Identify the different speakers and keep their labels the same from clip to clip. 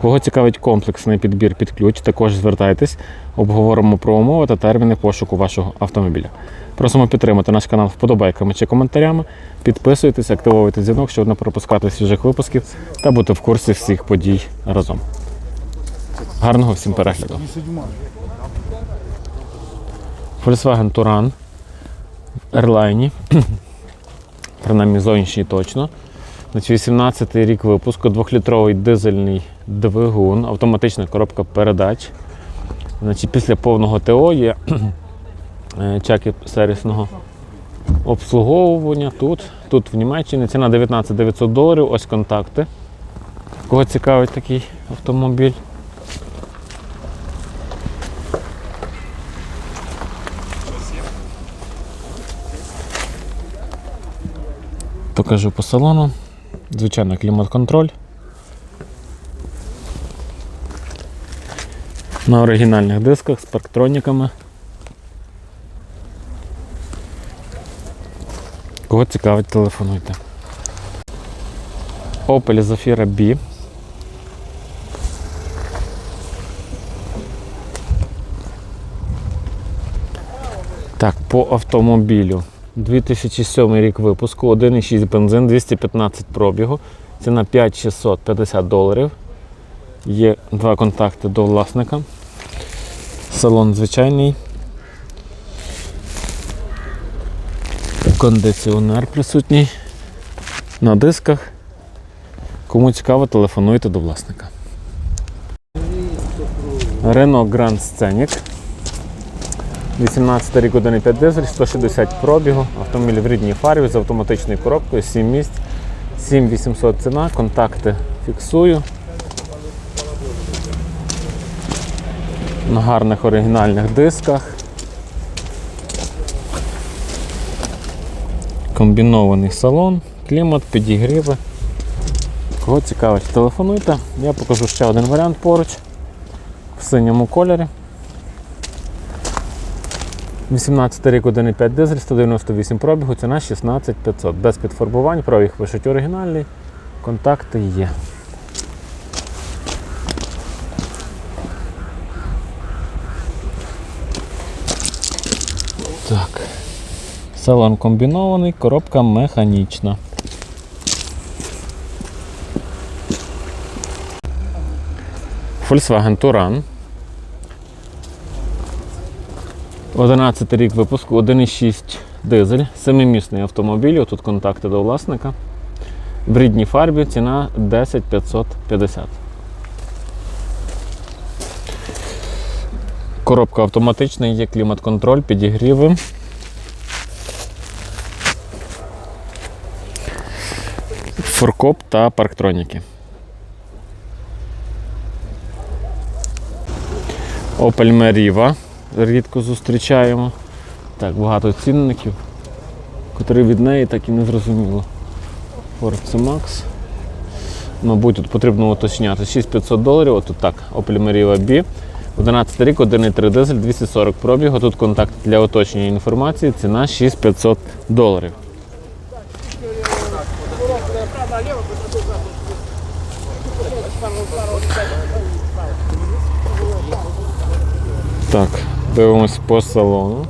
Speaker 1: Кого цікавить комплексний підбір під ключ, також звертайтесь, обговоримо про умови та терміни пошуку вашого автомобіля. Просимо підтримати наш канал вподобайками чи коментарями. Підписуйтесь, активовуйте дзвінок, щоб не пропускати свіжих випусків та бути в курсі всіх подій разом. Гарного всім перегляду. Volkswagen Touran Airline, принаймні зовнішній точно. Значить, 18 рік випуску, 2-літровий дизельний двигун, автоматична коробка передач. Значить, після повного ТО є е, чеки сервісного обслуговування тут, тут в Німеччині. Ціна 19 900 доларів, ось контакти. Кого цікавить такий автомобіль? Покажу по салону. Звичайно, клімат-контроль. На оригінальних дисках з парктроніками. Кого цікавить, телефонуйте. Opel Zafira B. Так, по автомобілю. 2007 рік випуску, 1,6 бензин, 215 пробігу. Ціна 5650 доларів. Є два контакти до власника. Салон звичайний. Кондиціонер присутній на дисках. Кому цікаво, телефонуйте до власника. Renault Grand Scenic. 18 рік 1,5 дизель, 160 пробігу, автомобіль в рідній фарбі з автоматичною коробкою, 7 місць, 7800 ціна, контакти фіксую. На гарних оригінальних дисках. Комбінований салон, клімат, підігріви. Кого цікавить, телефонуйте. Я покажу ще один варіант поруч в синьому кольорі. 18 рік 1,5 дизель, 198 пробігу, ціна 16500. Без підфарбувань, пробіг пишуть оригінальний, контакти є. Так. Салон комбінований, коробка механічна. Volkswagen Touran. 11 рік випуску, 1,6 дизель, 7-місний автомобіль, тут контакти до власника. В рідній фарбі ціна 10 550. Коробка автоматична, є клімат-контроль, підігріви. Форкоп та парктроніки. Opel Meriva рідко зустрічаємо. Так, багато цінників, котрі від неї так і не зрозуміло. C-Max. Мабуть, тут потрібно уточняти 6500 доларів, отут так, Opel Meriva B. 11 рік, 1,3 дизель, 240 пробігу. Тут контакт для уточнення інформації, ціна 6500 доларів. Так, дивимось по салону.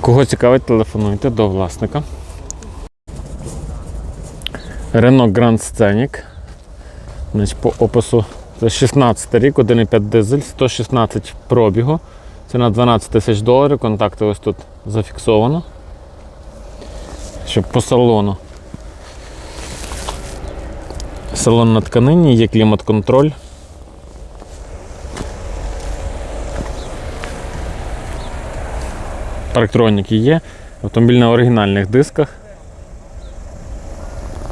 Speaker 1: Кого цікавить, телефонуйте до власника. Renault Grand Scenic. Значить, по опису це 16 рік, 1,5 дизель, 116 пробігу. Ціна 12 тисяч доларів. Контакти ось тут зафіксовано. Щоб по салону. Салон на тканині, є клімат-контроль. Парктроніки є. Автомобіль на оригінальних дисках.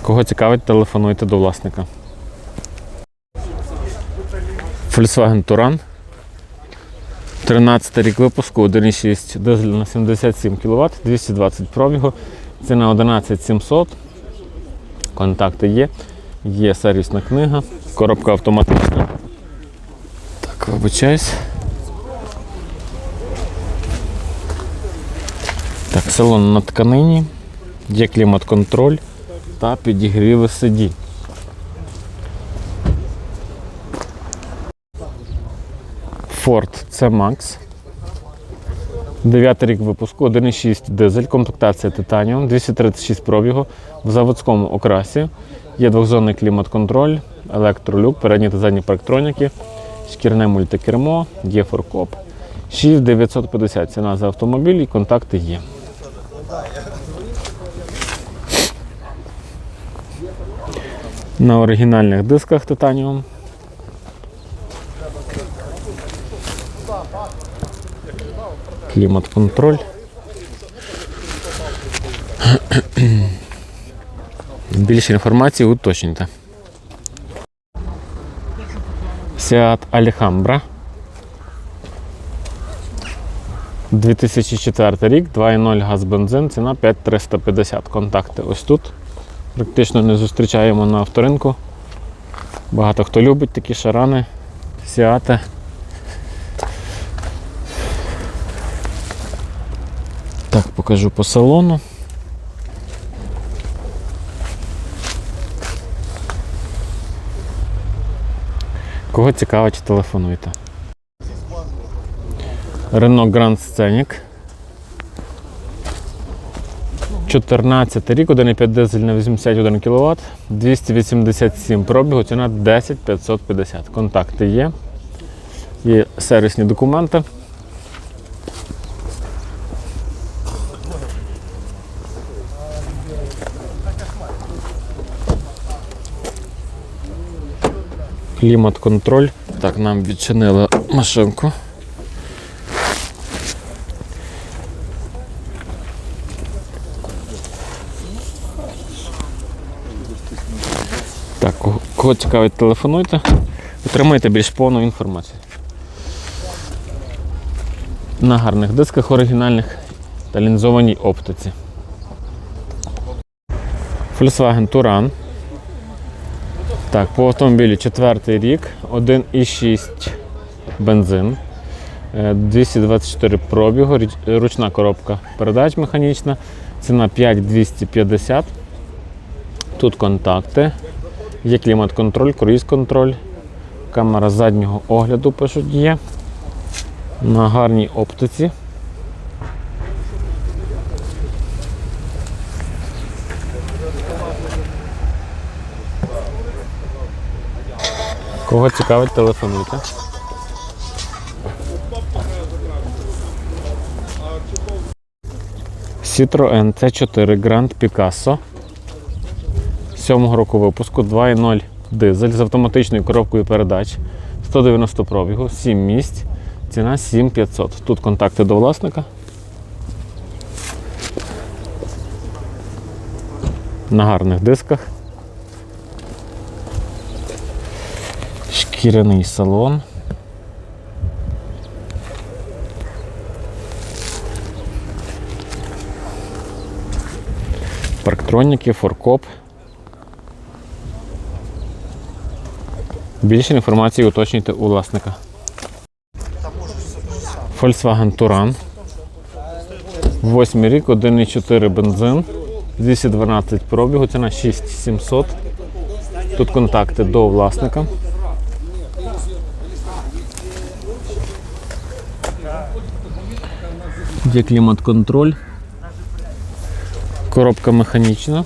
Speaker 1: Кого цікавить, телефонуйте до власника. Volkswagen Touran. 13 рік випуску, 1,6 дизель на 77 кВт, 220 пробігу. Ціна 11700. Контакти є. Є сервісна книга, коробка автоматична. Так, вибачаюсь. Так, салон на тканині, є клімат-контроль та підігріви сидінь. Ford C-Max. 9 рік випуску, 1,6 дизель, комплектація Titanium, 236 пробігу в заводському окрасі. Є двохзонний клімат-контроль, електролюк, передні та задні парктроніки, шкірне мультикермо, є форкоп. 6950 ціна за автомобіль і контакти є. На оригінальних дисках Titanium. Клімат-контроль. Більше інформації уточнюйте. Seat Alhambra. 2004 рік, 2.0 газ бензин, ціна 5350. Контакти ось тут. Практично не зустрічаємо на авторинку. Багато хто любить такі шарани, сіати. Так, покажу по салону. Кого цікавить, телефонуйте. Renault Grand Scenic. 14 рік, 1,5 дизель на 81 кВт, 287 пробігу, ціна 10 550. Контакти є. Є сервісні документи. Клімат-контроль. Так, нам відчинили машинку. Так, кого- цікавить, телефонуйте, отримаєте більш повну інформацію. На гарних дисках оригінальних та лінзованій оптиці. Volkswagen Touran. Так, по автомобілі четвертий рік, 1,6 бензин, е, 224 пробігу, ручна коробка передач механічна, ціна 5250. Тут контакти, є клімат-контроль, круїз-контроль, камера заднього огляду пишуть є. На гарній оптиці. Кого цікавить, телефонуйте. Citroen C4 Grand Picasso. 7 року випуску 2.0 дизель з автоматичною коробкою передач. 190 пробігу, 7 місць. Ціна 7500. Тут контакти до власника. На гарних дисках. Шкіряний салон. Парктроніки, форкоп. Більше інформації уточнюйте у власника. Volkswagen Touran. 8 рік, 1,4 бензин, 212 пробігу, ціна 6700. Тут контакти до власника. Є клімат-контроль. Коробка механічна.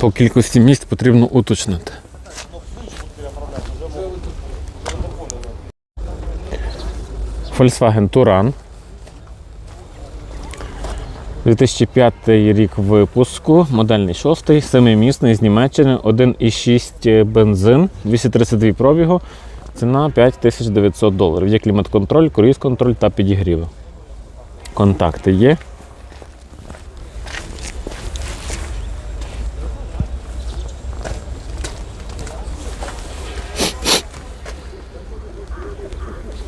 Speaker 1: По кількості місць потрібно уточнити. Volkswagen Touran. 2005 рік випуску, модельний 6, 7-місний з Німеччини, 1,6 бензин, 232 пробігу, ціна 5900 доларів. Є клімат-контроль, круїз-контроль та підігріви контакти є.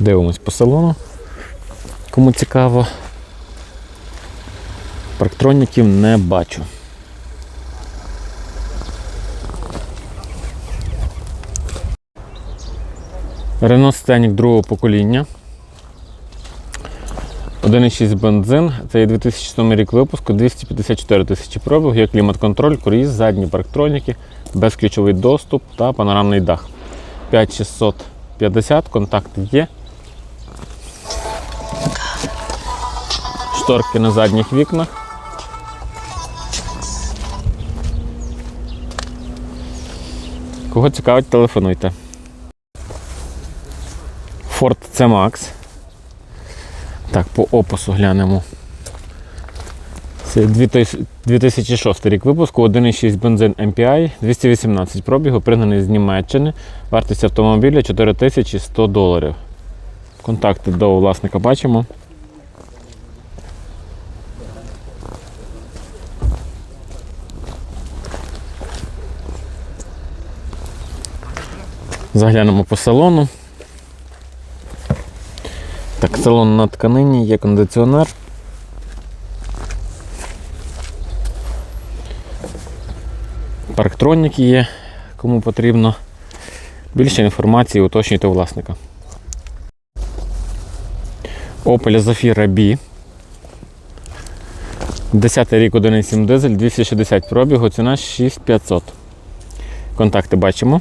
Speaker 1: Дивимось по салону, кому цікаво. Парктроніків не бачу. Рено Сценік другого покоління. 1,6 бензин, це є 2007 рік випуску, 254 тисячі пробіг, є клімат-контроль, круїз, задні парктроніки, безключовий доступ та панорамний дах. 5650, контакти є. Шторки на задніх вікнах. Кого цікавить, телефонуйте. Ford C-Max. Так, по опису глянемо. Це 2006 рік випуску, 1,6 бензин MPI, 218 пробігу, пригнаний з Німеччини. Вартість автомобіля 4100 доларів. Контакти до власника бачимо. Заглянемо по салону. Салон на тканині, є кондиціонер. Парктроніки є, кому потрібно. Більше інформації уточнюйте у власника. Opel Zafira B. 10 рік 1,7 дизель, 260 пробігу, ціна 6500. Контакти бачимо.